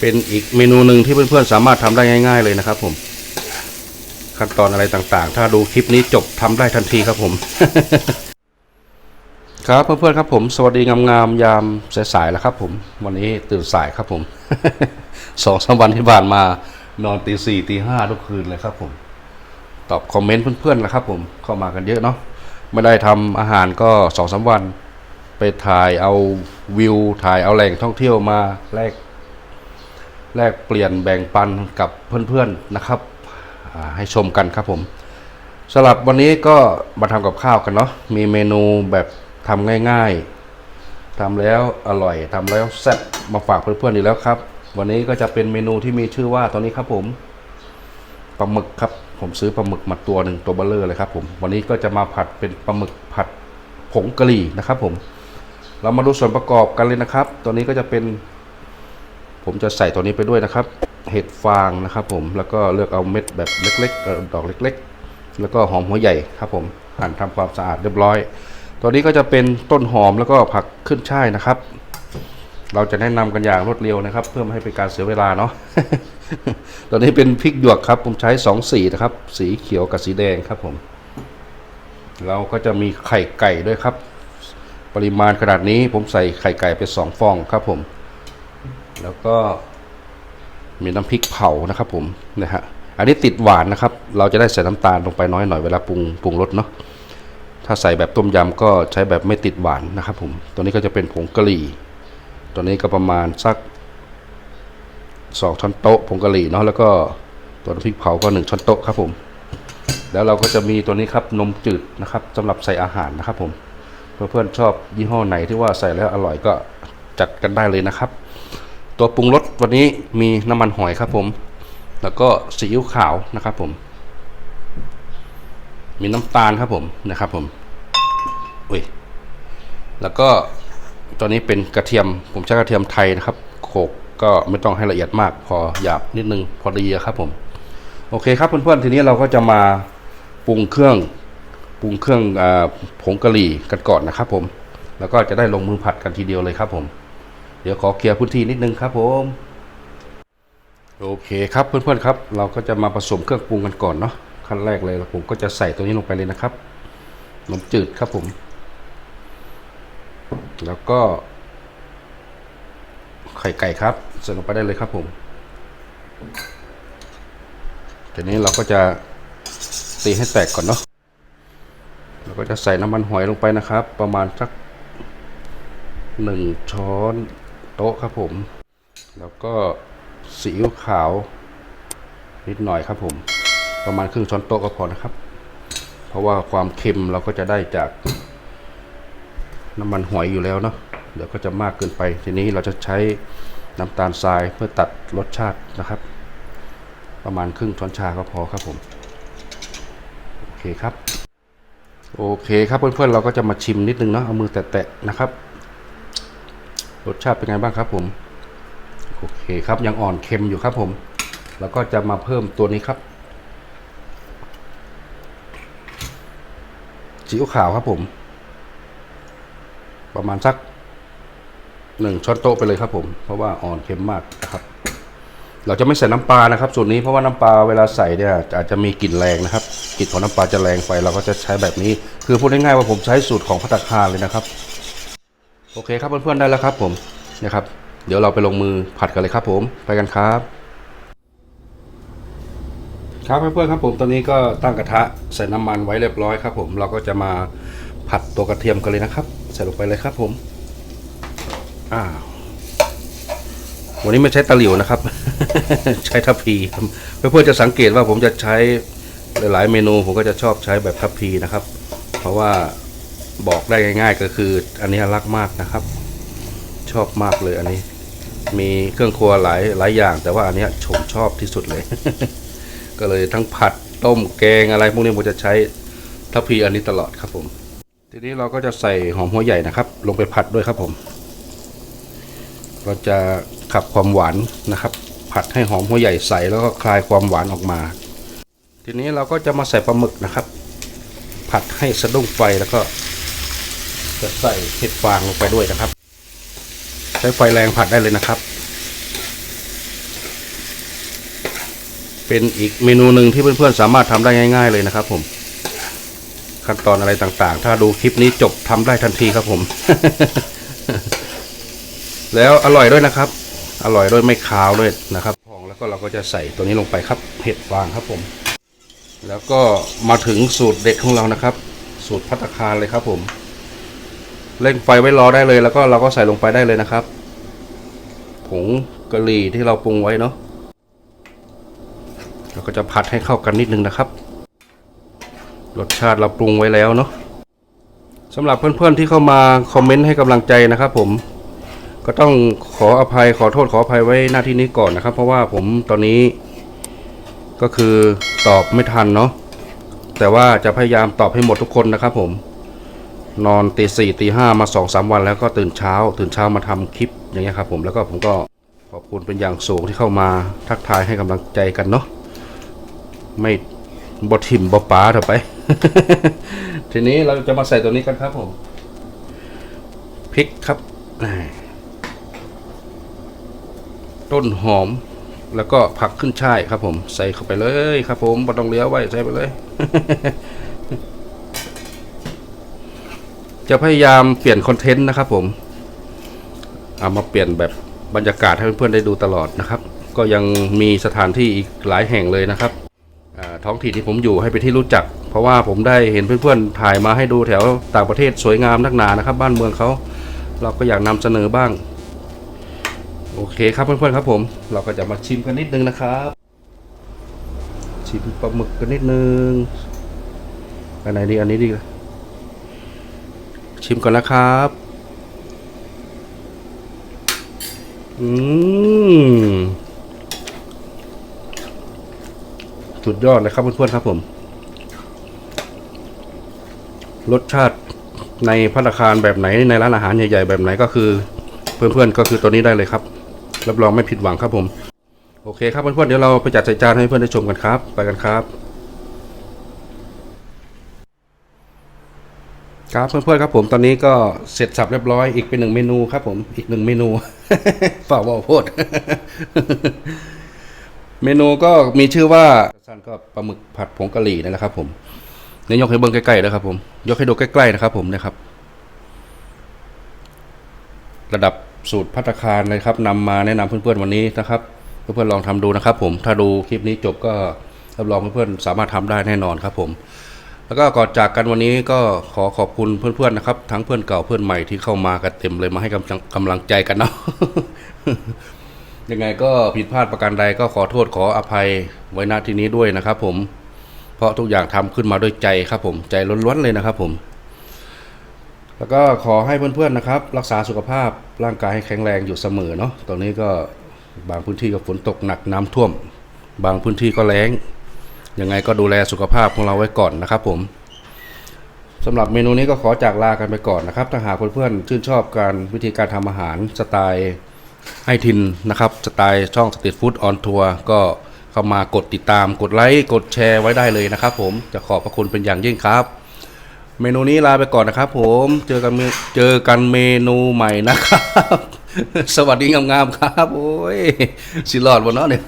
เป็นอีกเมนูหนึ่งที่เพื่อนๆสามารถทำได้ง่าย ๆเลยนะครับ ผม ขั้นตอนอะไรต่างๆ ถ้าดูคลิปนี้จบทำได้ทันทีครับผม ครับเพื่อนๆครับผม สวัสดีงามๆยามสายๆแล้วครับ ผม วันนี้ตื่นสายครับผมสองสามวันที่ผ่านมานอนตีสี่ตีห้าทุกคืนเลยครับ ผม ตอบคอมเมนต์เพื่อนๆแล้วครับ ผมเข้ามากันเยอะเนาะไม่ได้ทำอาหารก็สองสาวัน ไปถ่ายเอาวิวถ่ายเอาแหล่งท่องเที่ยวมาแลก แลกเปลี่ยนแบ่งปันกับเพื่อนๆนะครับให้ชมกันครับผมสำหรับวันนี้ก็มาทำกับข้าวกันเนาะมีเมนูแบบทำง่ายๆทำแล้วอร่อยทำแล้วแซ่บมาฝากเพื่อนๆอีกแล้วครับ วันนี้ก็จะเป็นเมนูที่มีชื่อว่าตอนนี้ครับผมปลาหมึกครับผมซื้อปลาหมึกมาตัวหนึ่งตัวเบลเลอร์เลยครับผมวันนี้ก็จะมาผัดเป็นปลาหมึกผัดผงกะหรี่นะครับผม เรามาดูส่วนประกอบกันเลยนะครับ ตัวนี้ก็จะเป็น ผมจะใส่ตัวนี้ไปด้วยนะครับ เห็ดฟางนะครับ ผมแล้วก็เลือกเอาเม็ดแบบเล็กๆดอกเล็ก ๆ แล้วก็หอมหัวใหญ่ครับผมหั่นทำความสะอาดเรียบร้อย ตัวนี้ก็จะเป็นต้นหอมแล้วก็ผักขึ้นช่ายนะครับ เราจะแนะนำกันอย่างรวดเร็วนะครับ เพื่อไม่ให้เป็นการเสียเวลาเนาะตัวนี้เป็นพริกหยวกครับ ผมใช้สองสีนะครับ สีเขียวกับสีแดงครับผมเราก็จะมีไข่ไก่ด้วยครับ ปริมาณขนาดนี้ผมใส่ไข่ไก่ไปสองฟองครับผม แล้วก็มีน้ำพริกเผานะครับผมนะฮะอันนี้ติดหวานนะครับ เราจะได้ใส่น้ำตาลลงไปน้อยหน่อยเวลาปรุงปรุงรสเนาะถ้าใส่แบบต้มยำก็ใช้แบบไม่ติดหวานนะครับผมตัวนี้ก็จะเป็นผงกะหรี่ ตัวนี้ก็ประมาณสักสองช้อนโต๊ะผงกะหรี่เนาะแล้วก็ตัวน้ำพริกเผาก็หนึ่งช้อนโต๊ะครับผม แล้วเราก็จะมีตัวนี้ครับนมจืดนะครับสำหรับใส่อาหารนะครับผมเพื่อนๆชอบยี่ห้อไหนที่ว่าใส่แล้วอร่อยก็จัดกันได้เลยนะครับ ตัวปรุงรสวันนี้มีน้ำมันหอยครับผม แล้วก็ซีอิ๊วขาวนะครับผม มีน้ำตาลครับผมนะครับผมอุ้ยแล้วก็ตัวนี้เป็นกระเทียม ผมใช้กระเทียมไทยนะครับโขกก็ไม่ต้องให้ละเอียดมาก พอหยาบนิดนึงพอดีครับผม โอเคครับเพื่อนๆทีนี้เราก็จะมาปรุงเครื่องปรุงเครื่องอผงกะหรี่กันก่อนนะครับผม แล้วก็จะได้ลงมือผัดกันทีเดียวเลยครับผม เดี๋ยวขอเคลียร์พื้นที่นิดนึงครับผมโอเคครับเพื่อนๆครับ เราก็จะมาผสมเครื่องปรุงกันก่อนเนาะขั้นแรกเลยผมก็จะใส่ตัวนี้ลงไปเลยนะครับนมจืดครับผม แล้วก็ ไข่ไก่ครับใส่ลงไปได้เลยครับผมทีนี้เราก็จะตีให้แตกก่อนเนาะเราก็จะใส่น้ำมันหอยลงไปนะครับ ประมาณสักหนึ่งช้อน โต๊ะครับผม แล้วก็ซีอิ๊วขาว นิดหน่อยครับผม ประมาณครึ่งช้อนโต๊ะก็พอนะครับ เพราะว่าความเค็มเราก็จะได้จาก น้ำมันหอยอยู่แล้วเนาะเดี๋ยวก็จะมากเกินไป ทีนี้เราจะใช้น้ำตาลทรายเพื่อตัดรสชาตินะครับ ประมาณครึ่งช้อนชาก็พอครับผมโอเคครับ โอเคครับเพื่อนๆเราก็จะมาชิมนิดนึงเนาะเอามือแตะๆนะครับ รสชาติเป็นไงบ้างครับผม โอเคครับยังอ่อนเค็มอยู่ครับผม แล้วก็จะมาเพิ่มตัวนี้ครับซีอิ๊วขาวครับผม ประมาณสักหนึ่งช้อนโต๊ะไปเลยครับผม เพราะว่าอ่อนเค็มมากนะครับ เราจะไม่ใส่น้ำปลานะครับสูตรนี้เพราะว่าน้ำปลาเวลาใส่เนี่ยอาจจะมีกลิ่นแรงนะครับกลิ่นของน้ำปลาจะแรงไปเราก็จะใช้แบบนี้ คือพูดง่ายๆว่าผมใช้สูตรของพัตคาเลยนะครับ โอเคครับเพื่อนๆได้แล้วครับผมนะครับ เดี๋ยวเราไปลงมือผัดกันเลยครับผมไปกันครับ ครับเพื่อนๆครับผมตอนนี้ก็ตั้งกระทะใส่น้ำมันไว้เรียบร้อยครับ ผมเราก็จะมาผัดตัวกระเทียมกันเลยนะครับ ใส่ลงไปเลยครับผมอ้าววันนี้ไม่ใช้ตะหลิวนะครับ ใช้ทัพพีเพื่อนๆจะสังเกตว่าผมจะใช้หลายๆเมนูผมก็จะชอบใช้แบบทัพพีนะครับ เพราะว่า บอกได้ง่าย ๆ ก็คืออันนี้รักมากนะครับ ชอบมากเลยอันนี้ มีเครื่องครัวหลายหลายอย่าง แต่ว่าอันนี้ยผมชอบที่สุดเลย ก็เลยทั้งผัดต้มแกงอะไรพวกนี้ผมจะใช้ทัพพีอันนี้ตลอดครับผม ทีนี้เราก็จะใส่หอมหัวใหญ่นะครับ ลงไปผัดด้วยครับผม เราจะขับความหวานนะครับ ผัดให้หอมหัวใหญ่ใสแล้วก็คลายความหวานออกมา ทีนี้เราก็จะมาใส่ปลาหมึกนะครับ ผัดให้สะดุ้งไฟแล้วก็ จะใส่เห็ดฟางลงไปด้วยนะครับ ใช้ไฟแรงผัดได้เลยนะครับ เป็นอีกเมนูหนึ่งที่เพื่อนๆสามารถทำได้ง่าย ๆ เลยนะครับ ผม ขั้นตอนอะไรต่างๆ ถ้าดูคลิปนี้จบทำได้ทันทีครับผม แล้วอร่อยด้วยนะครับ อร่อยด้วยไม่คาวด้วยนะครับพองแล้วก็เราก็จะใส่ตัวนี้ลงไปครับ เห็ดฟางครับผม แล้วก็มาถึงสูตรเด็ดของเรานะครับ สูตรพัตคารเลยครับผม เร่งไฟไว้รอได้เลย แล้วก็เราก็ใส่ลงไปได้เลยนะครับ ผงกะหรี่ที่เราปรุงไว้เนาะเราก็จะผัดให้เข้ากันนิดนึงนะครับ รสชาติเราปรุงไว้แล้วเนาะสำหรับเพื่อนๆที่เข้ามาคอมเมนต์ให้กำลังใจนะครับผมก็ต้องขออภัยขอโทษขออภัยไว้หน้าที่นี้ก่อนนะครับ เพราะว่าผมตอนนี้ก็คือตอบไม่ทันเนาะแต่ว่าจะพยายามตอบให้หมดทุกคนนะครับผม นอนตีสี่ตีห้ามาสองสามวันแล้วก็ตื่นเช้า ตื่นเช้ามาทำคลิปอย่างเงี้ยครับผมแล้วก็ผมก็ขอบคุณเป็นอย่างสูงที่เข้ามาทักทายให้กำลังใจกันเนาะไม่บดถิ่มบอป้าเถอะไป ทีนี้เราจะมาใส่ตัวนี้กันครับผมพริกครับต้นหอมแล้วก็ผักขึ้นช่ายครับผม ใส่เข้าไปเลยครับผมบ่ต้องเลี้ยวไว้ใส่ไปเลย จะพยายามเปลี่ยนคอนเทนต์นะครับผมเอามาเปลี่ยนแบบบรรยากาศให้เพื่อนๆได้ดูตลอดนะครับ ก็ยังมีสถานที่อีกหลายแห่งเลยนะครับท้องถิ่นที่ผมอยู่ให้เป็นที่รู้จัก เพราะว่าผมได้เห็นเพื่อนๆถ่ายมาให้ดูแถวต่างประเทศสวยงามนักหนานะครับ บ้านเมืองเขาเราก็อยากนำเสนอบ้าง โอเคครับเพื่อนๆครับผม เราก็จะมาชิมกันนิดนึงนะครับ ชิมปลาหมึกกันนิดนึงอันไหนดีอันนี้ดีกว่า ชิมก่อนนะครับ อืมสุดยอดเลยครับเพื่อนๆครับผม รสชาติในพัตคารแบบไหนในร้านอาหารใหญ่ๆแบบไหนก็คือ เพื่อนๆก็คือตัวนี้ได้เลยครับ รับรองไม่ผิดหวังครับผม โอเคครับเพื่อนๆเดี๋ยวเราไปจัดใส่จานให้เพื่อนได้ชมกันครับ ไปกันครับ ครับเพื่อนๆครับผมตอนนี้ก็เสร็จสับเรียบร้อยอีกเป็นหนึ่งเมนูครับผมอีกหนึ่งเมนูฝ่าว่าโพดเมนูก็มีชื่อว่าสั้นก็ปลาหมึกผัดผงกะหรี่นั่นแหละครับ ผมเนี่ยยกให้เบิ้งใกล้ๆนะครับผม ยกให้ดูใกล้ๆนะครับ ผมนะครับ ระดับสูตรพัตตาคารเลยครับนำมาแนะนำเพื่อนๆวันนี้นะครับเพื่อนๆลองทำดูนะครับ ผมถ้าดูคลิปนี้จบก็รับรองเพื่อนๆสามารถทำได้แน่นอนครับ ผม แล้วก็ก่อนจากกันวันนี้ก็ขอขอบคุณเพื่อนๆนะครับ ทั้งเพื่อนเก่าเพื่อนใหม่ที่เข้ามากันเต็มเลยมาให้กำลังกำลังใจกันเนาะยังไงก็ผิดพลาดประการใดก็ขอโทษขออภัยไว้ณที่นี้ด้วยนะครับ ผม เพราะทุกอย่างทำขึ้นมาด้วยใจครับ ผมใจล้วนๆเลยนะครับ ผม แล้วก็ขอให้เพื่อนๆนะครับ รักษาสุขภาพร่างกายให้แข็งแรงอยู่เสมอเนาะตอนนี้ก็บางพื้นที่ก็ฝนตกหนักน้ำท่วม บางพื้นที่ก็แล้ง ยังไงก็ดูแลสุขภาพของเราไว้ก่อนนะครับผมสำหรับเมนูนี้ก็ขอจากลากันไปก่อนนะครับ ถ้าหากเพื่อนๆชื่นชอบการวิธีการทำอาหารสไตล์ให้ทินนะครับสไตล์ช่องสตรีทฟู้ดออนทัวร์ก็เข้ามากดติดตามกดไลค์กดแชร์ไว้ได้เลยนะครับผมจะขอบพระคุณเป็นอย่างยิ่งครับ เมนูนี้ลาไปก่อนนะครับผมเจอกันเมเจอกันเมนูใหม่นะครับ สวัสดีงามๆครับ โอ้ยสิรอดบนเนาะเนี่ย